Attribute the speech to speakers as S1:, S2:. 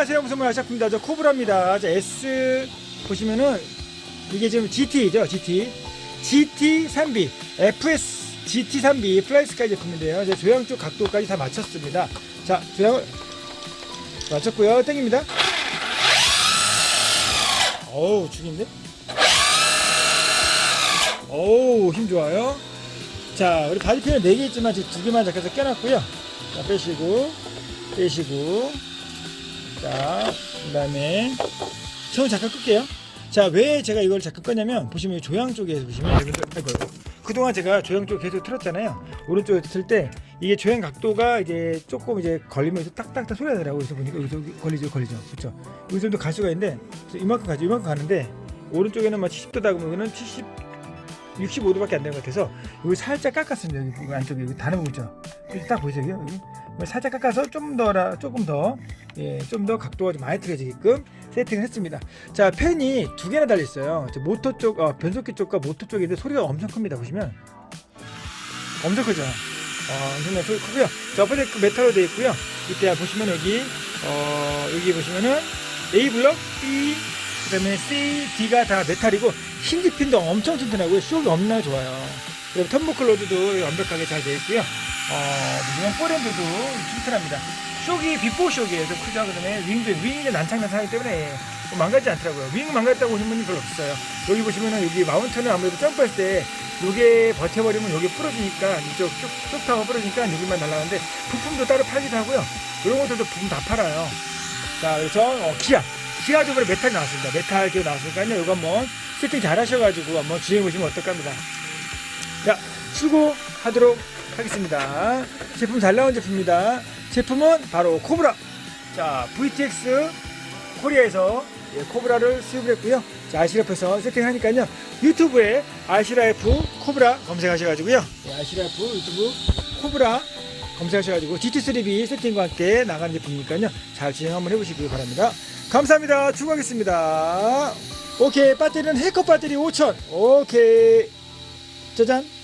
S1: 안녕하세요. 무슨 말 아시작입니다. 저 코브라입니다. 자 S 보시면은 이게 지금 GT죠 GT. GT 3B FS GT 3B 플라이스카이 제품인데요. 이제 조향 쪽 각도까지 다 맞췄습니다. 자 조향을 맞췄고요. 땡깁니다. 어우 죽인데? 어우 힘 좋아요. 자 우리 바디핀은 4개 있지만 지금 2개만 잡혀서 껴놨고요. 자 빼시고 빼시고 자, 그 다음에 처음 잠깐 끌게요. 자, 왜 제가 이걸 잠깐 껐냐면 보시면 이 조향 쪽에서 보시면 아이고, 아이고, 그동안 제가 조향 쪽 계속 틀었잖아요. 오른쪽에 틀 때 이게 조향 각도가 이제 조금 이제 걸리면서 딱딱딱 소리가 나더라고요. 그래서 보니까 여기서 걸리죠, 걸리죠. 그렇죠. 여기 정도 갈 수가 있는데 이만큼 가죠, 이만큼 가는데 오른쪽에는 막 70도다 그러면은 70 65도밖에 안 되는 것 같아서 여기 살짝 깎았습니다. 여기 안쪽에 여기 다는 부분 있죠. 딱 보이세요? 여기 뭐 살짝 깎아서 좀 더라 조금 더 예, 좀 더 각도가 좀 많이 틀어지게끔 세팅을 했습니다. 자, 팬이 두 개나 달려 있어요. 저 모터 쪽, 어, 변속기 쪽과 모터 쪽인데 소리가 엄청 큽니다. 보시면 엄청 크죠. 어, 엄청나게 소리 크고요. 자, 앞에 그 메탈로 되어 있고요. 이때 보시면 여기 어, 여기 보시면은 A 블럭, B, 그다음에 C, D가 다 메탈이고 힌지 핀도 엄청 튼튼하고요. 쇼이 엄나 좋아요. 그리고 턴버클 로드도 완벽하게 잘 되어 있고요. 어, 보시면 포렌드도 튼튼합니다. 쇼기 비포 쇼기에서 크죠. 그다음에 윙도 윙이 난창난창하기 때문에 뭐 망가지지 않더라고요. 윙 망가졌다고 보신 분이 별로 없어요. 여기 보시면은 여기 마운트는 아무래도 점프할 때 요게 버텨버리면 요게 부러지니까 이쪽 쭉, 쭉 타고 부러지니까 여기만 날라가는데 부품도 따로 팔기도 하고요. 이런 것들도 부품 다 팔아요. 자, 그래서 어, 기아. 기아 쪽으로 메탈 나왔습니다. 메탈 기어 나왔으니까요. 이거 한번 세팅 잘 하셔가지고 한번 주행해 보시면 어떨까 합니다. 자, 수고하도록 하겠습니다. 제품 잘 나온 제품입니다. 제품은 바로 코브라. 자, VTX 코리아에서 예, 코브라를 수입을 했고요. 자, 아시라프에서 세팅하니까요. 유튜브에 아시라프 코브라 검색하셔가지고요. 예, 아시라프 유튜브 코브라 검색하셔가지고 GT3B 세팅과 함께 나간 제품이니까요. 잘 진행 한번 해보시기 바랍니다. 감사합니다. 추가하겠습니다. 오케이, 배터리는 해커 배터리 5000. 오케이. 짜잔.